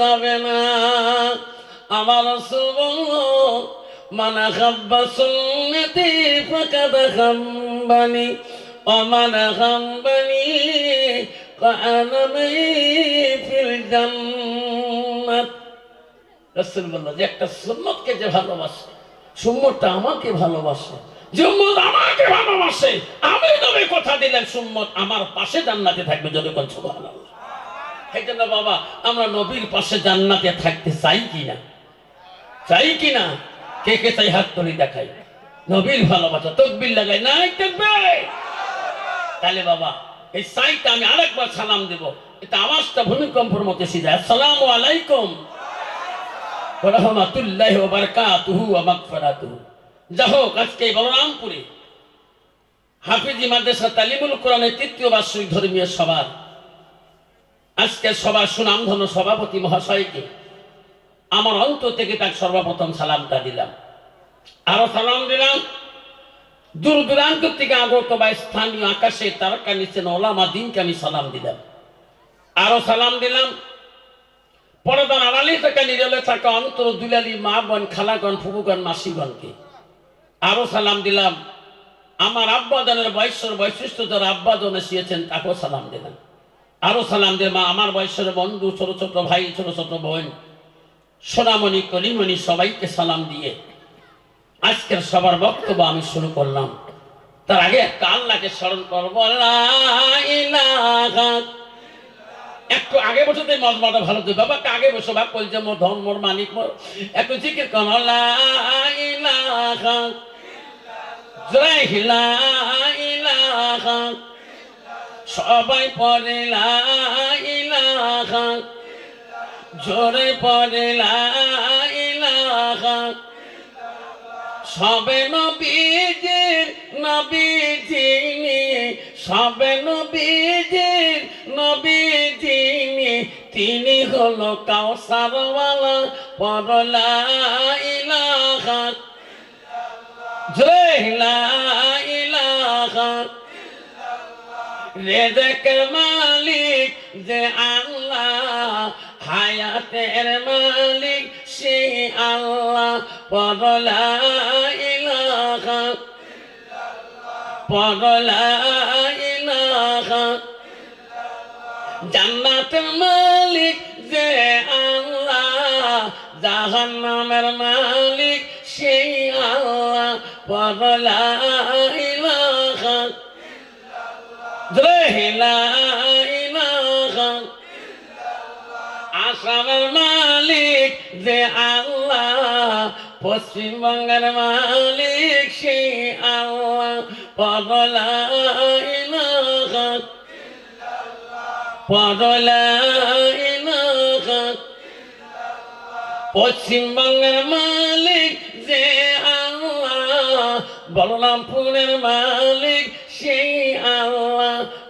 যাবে না। আমার মানা খাব্বা সুন্নতি ফাকাদ খাম্বানি অমানা খাম্বানি কানামাই ফিল জান্নাত। যে একটা সুন্নতকে যে ভালোবাসে, সুম্মতটা আমাকে ভালোবাসে, জুম্মত আমাকে ভালোবাসে। আমি নবী কথা দিলেন সুম্মত, আমার পাশে জান্নাতে থাকবে যদি কোন সুবহানাল্লাহ। জন্য বাবা, আমরা নবীর পাশে জান্নাতে থাকতে চাই কিনা? চাই কিনা? কে কে চাই হাত তুলি দেখাই। নবীর ভালোবাসা, তকবির লাগাই, নাই থাকবে তাহলে বাবা, এই সাইটা আমি আরেকবার সালাম দেব। এটা আওয়াজটা ভূমিকম্পের মতো সিধা আসসালামু আলাইকুম। রহমাতুল্লাহ বারকাতুহু ওয়া মাগফিরাতুহু। যা হোক, আজকে বলরামপুরে হাফিজি মাদ্রাসা তালিমুল কোরআনের তৃতীয় বার্ষিক ধর্মীয় সভার আজকে সবার সুনামধন্য সভাপতি মহাশয়কে। আমার অন্তর থেকে তার সর্বপ্রথম সালামটা দিলাম। আরও সালাম দিলাম। দূর দূরান্ত থেকে আগত বা স্থানীয় আকাশে তারকা নিচে ওলামা দিনকে আমি সালাম দিলাম। আরও সালাম দিলাম। পরদান আড়ালে থাকা নিরলে থাকা অন্তর দুলালি মা বোন, খালাগণ ফুবুগণ মাসিগণকে। আরও সালাম দিলাম। আমার আব্বাদনের বয়সের বৈশিষ্ট্য যারা আব্বাদন এসিয়েছেন তাকেও সালাম দিলাম। আরও সালাম দে মা, আমার বয়সের বন্ধু, ছোট ছোট ভাই, ছোট ছোট বোন। সোনামণি, কলিমণি সবাইকে সালাম দিয়ে আজকের সবার বক্তব্য আমি শুরু করলাম। তার আগে একটা আল্লাহকে স্মরণ করব। একটু আগে বসে তো মজমাটা ভালো তুই বাবা আগে বসো বা কলছে মোর ধন, মোর মানিক মোর একটু জিকির কর। জয় লা ইলাহা সবাই পরে লা ইলাহা, জোরে পড়ে লা ইলাহা। সবে নবীজির নবীজিনি সবে নবীজির নবীজিনি তিনি হলো কাউসারওয়ালা পরলা ইলাহা। জয় লা রেজকের মালিক যে আল্লাহ, হায়াতের মালিক সেই আল্লাহ। পরলা ইলাহা পরলা ইলাহা জান্নাতের মালিক যে আল্লাহ, জাহান্নামের মালিক, সেই আল্লাহ। পরলা আসামের মালিক যে আল্লাহ পশ্চিমবঙ্গের মালিক সেই আল্লাহ। পগলা ইলাহা পশ্চিমবঙ্গের মালিক যে আল্লাহ। বলরামপুরের মালিক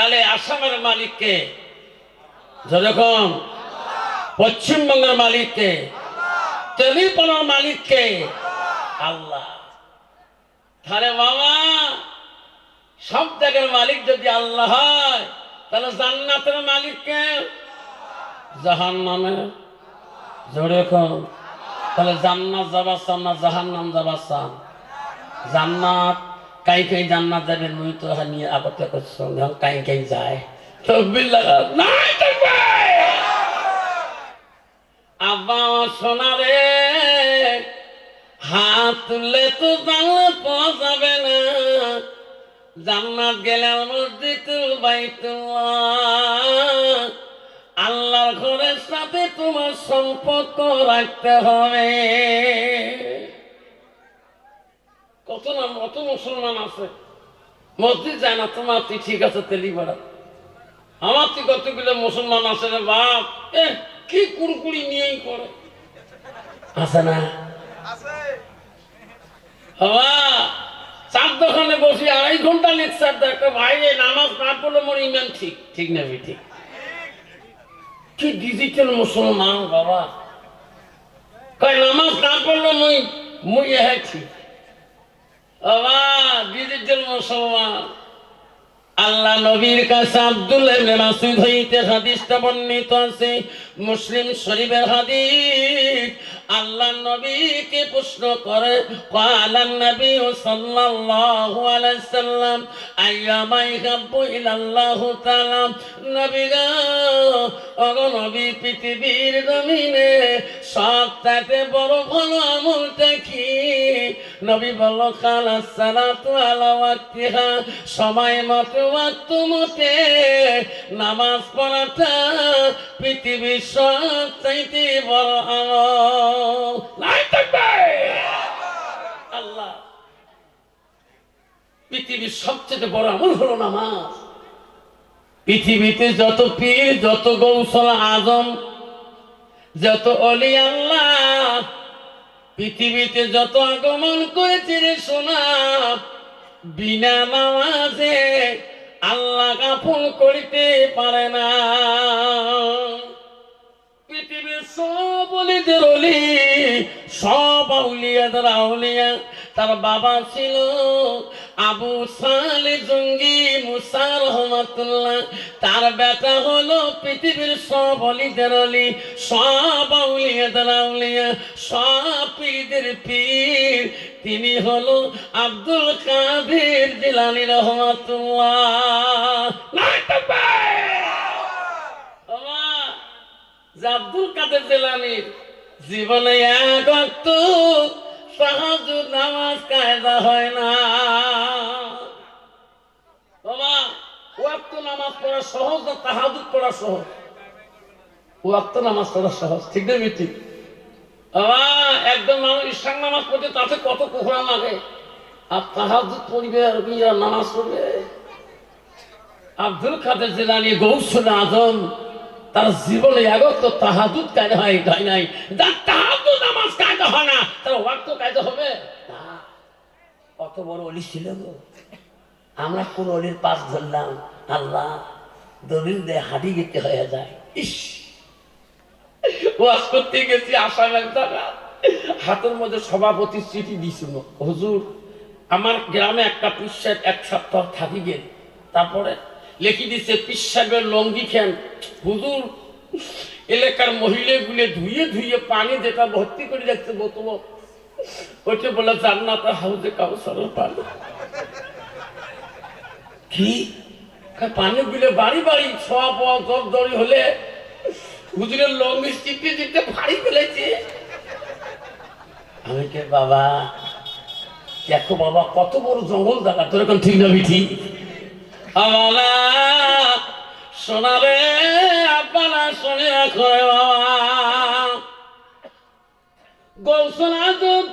তাহলে আসামের মালিককে যখন পশ্চিমবঙ্গের মালিককে টেলিফোনের মালিককে আল্লাহ। তাহলে বাবা সব জায়গার মালিক যদি আল্লাহ হয়, তাহলে জান্নাতের মালিককে জাহান নামে জোরে তাহলে জান্নাত যাবার চান না জাহান নাম যাবার জান্নাত কাই কাই জান্নাত যাবে মুই তো নিয়ে আগতে করছ যখন কাই কাই যায়। আব্বা আমার সোনা রে, হাত তুললে তো জান্নাত পৌঁছাবে না। জান্নাত গেলে মসজিদুল বাইতুল্লাহ আল্লাহর ঘরের সাথে তোমার সম্পর্ক রাখতে হবে। কত না কত মুসলমান আছে। মসজিদ যায় না তোমার তুই ঠিক আছে তেলি বেড়া আমার তুই কতগুলো মুসলমান আছে রে বাপ? এ কি কুড়কুড়ি নিয়েই করে। আছে না? বাবা চার দোকানে বসে আড়াই ঘণ্টা লেকচার একটা ভাই এই নামাজ না পড়লে মোর ইমান ঠিক ঠিক না ঠিক? কি ডিজিটাল মুসলমান বাবা? কয় নামাজ না পড়লে মুই মুই হ্যাঁ ঠিক। আল্লাহ নবীর কাছে আব্দুল মাসউদ হইতে হাদিসটা বর্ণিত আছে। মুসলিম শরীফের হাদিস। আল্লাহ নবীকে প্রশ্ন করে, কালান নবী সাল্লাল্লাহু আলাইহি সাল্লাম আইয়ামা ইহাব্বু ইলাল্লাহু তাআলা। নবী গো নবী, পৃথিবীর জমিনে সবটাতে বড় ভালো আমলটা কি নবী বলল খালা সালাতু আলা ওয়াক্তিহা। সময় মতো, ওয়াক্ত মতে নামাজ পড়াটা পৃথিবীর সব চাইতে বড় আমল। পৃথিবীর সবচেয়ে বড় আমল হলো নামাজ। পৃথিবীতে যত পীর, যত গৌসল আজম, যত অলি আল্লাহ, পৃথিবীতে যত আগমন করেছে রে সোনা, বিনা নামাজে আল্লাহ কাপন করিতে পারে না। সব অলিদের অলি সব আউলিয়াদের আউলিয়া, তার বাবা ছিল আবু সালে জঙ্গি মুসা রহমাতুল্লাহ। তার বেটা হলো পৃথিবীর সব অলিদের অলি সব আউলিয়াদের আউলিয়া, সব পীরদের পীর। তিনি হলো আব্দুল কাদের জিলানি রহমাতুল্লাহ। যে আব্দুল কাদের জেলানির জীবনে এক অক্ত সাহায্য নামাজ কায়দা হয় না। বাবা ওয়াক্ত নামাজ পড়া সহজ না তাহাজুদ পড়া সহজ? ওয়াক্ত নামাজ পড়া সহজ, ঠিক না ঠিক বাবা একদম মানুষ ইসলাম নামাজ পড়তে, তাতে কত কোহরা লাগে? আর তাহাজুদ পড়বে আর বিয়া নামাজ পড়বে? আব্দুল কাদের জেলানি গৌসুল আজম তার জীবনে একত্র তাহাদুদ কায়দা হয় হয় নাই। যার তাহাদুদ নামাজ কায়দা হয় না, তার ওয়াক্ত কায়দা হবে? না। বড় অলি ছিল গো। আমরা কোন অলির পাশ ধরলাম, আল্লাহ দলিল দিয়ে হাঁটি গেতে হয়ে যায়। ইস! ওয়াজ করতে গেছি আসাম এক হাতের মধ্যে সভাপতি চিঠি দিছিল। হুজুর, আমার গ্রামে একটা পিসাব এক সপ্তাহ থাকি গেল। তারপরে লিখি দিছে পিসাবের লঙ্গি খেন। হুজুর, এলাকার মহিলা মহিলাগুলো ধুয়ে ধুয়ে পানি যেটা ভর্তি করে যাচ্ছে বোতল। ওইটা বলে, জান্নাত হাউজে কাউসারের পানি। কি? পানি গুলে বাড়ি বাড়ি পোয়া জল দড়ি হলে হুজুরের লঙ্গি চিপতে চিপতে ভারী ফেলেছে। আমি কে, বাবা, দেখো বাবা, কত বড় জঙ্গল জায়গা তোর এখন, ঠিক না, বিঠি? বাবা শোনাবে আপনারা শুনে আজম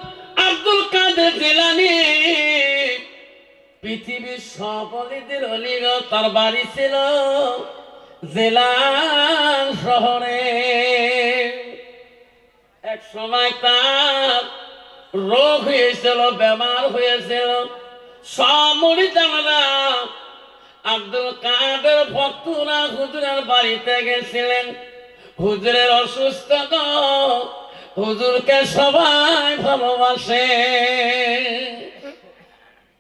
আব্দুল কাদের জিলানি, পৃথিবীর সকলেদের অলিগ তার বাড়ি ছিল জেলান শহরে। এক সময় তার রোগ হয়েছিল, বেমার হয়েছিল। সব মরিদানরা আব্দুল কাদের ভক্তরা হুজুরের বাড়িতে গেছিলেন। হুজুরের অসুস্থ হুজুরকে সবাই ভালোবাসে।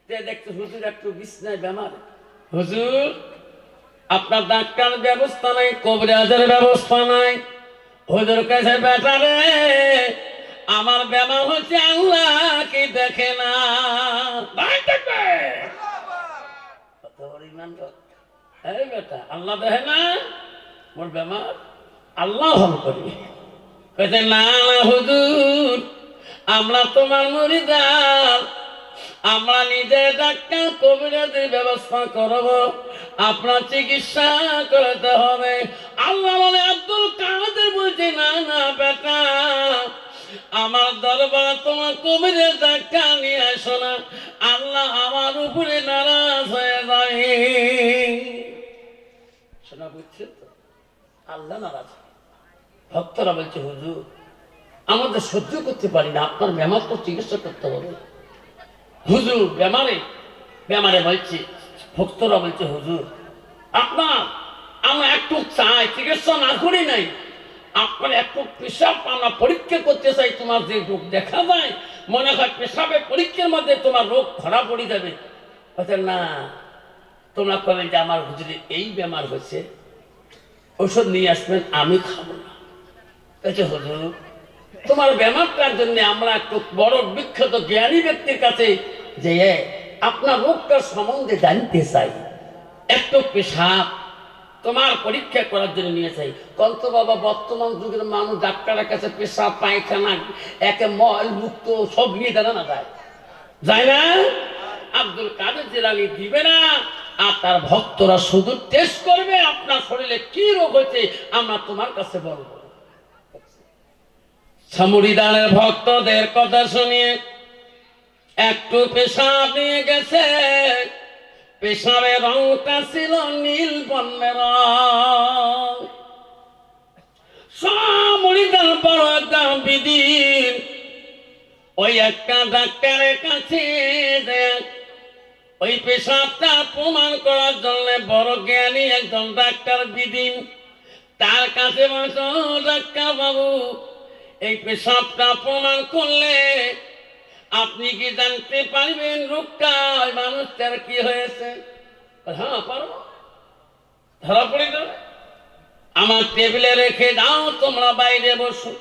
যে দেখতে হুজুর একটু বিছনায় বেমার। হুজুর আপনার ডাক্তার ব্যবস্থা নাই কবরাজের ব্যবস্থা নাই। হুজুর কাছে বেটারে আমার বেমার হচ্ছে আল্লাহ কি দেখে না। এই বেটা, আল্লাহ দেখে না? মোর বেমার। আল্লাহ ভালো করি। কইতে না না আমরা তোমার মরিদার। আমরা নিজে ডাক্তার কবিরাজের ব্যবস্থা করব। আপনার চিকিৎসা করতে হবে। আল্লাহ বলে, আব্দুল কাদের বলছে, না না বেটা। আমার দরবার তোমার কবিরের ডাক্তার নিয়ে আসো না। আল্লাহ আমার উপরে নারাজ হয়ে যাবে শোনা, বুঝছে তো? আল্লাহ নারাজ। ভক্তরা বলছে, হুজুর, আমাদের সহ্য করতে পারি না। আপনার বেমার তো চিকিৎসা করতে হবে। হুজুর বেমারে বেমারে বলছে, ভক্তরা বলছে, হুজুর, আপনার, আমরা একটু চাই, চিকিৎসা না করি নাই। আপনার একটু পেশাব আমরা পরীক্ষা করতে চাই, তোমার যে রোগ দেখা যায়, মনে হয় পেশাবে পরীক্ষার মধ্যে তোমার রোগ ধরা পড়ে যাবে। না, তোমরা কবে যে আমার হুজুরে এই বেমার হয়েছে ওষুধ নিয়ে আসবেন, আমি খাব না। বলছে, হুজুর, তোমার বেমারটার জন্য আমরা একটু বড় বিখ্যাত জ্ঞানী ব্যক্তির কাছে যে আপনার রোগটার সম্বন্ধে জানতে চাই। একটু পেশাব তোমার পরীক্ষা করার জন্য নিয়ে চাই কন্ত বাবা, বর্তমান যুগের মানুষ ডাক্তারের কাছে পেশাব, পায়খানা, একে মল মুক্ত, সব নিয়ে জানা না যায়? যায় না? আব্দুল কাদের জেলানি দিবে না। আর তার ভক্তরা শুধু টেস্ট করবে, আপনার শরীরে কি রোগ হয়েছে, আমরা তোমার কাছে বলব। সামুরিদানের ভক্তদের কথা শুনিয়ে একটু পেশাব নিয়ে গেছে। পেশাবের রংটা ছিল নীল বর্ণের। রং সামুরিদান বড় একটা বিদিন, ওই একটা ডাক্তারের কাছে ওই পেশাবটা প্রমাণ করার জন্য বড় জ্ঞানী একজন ডাক্তার বিদিন। তার কাছে ডাক্তার বাবু এই পেশাবটা প্রমাণ করলে আপনি কি জানতে পারবেন ওই মানুষটার কি হয়েছে? হ্যাঁ পারো ধরা পড়ে আমার টেবিলে রেখে দাও, তোমরা বাইরে বসো।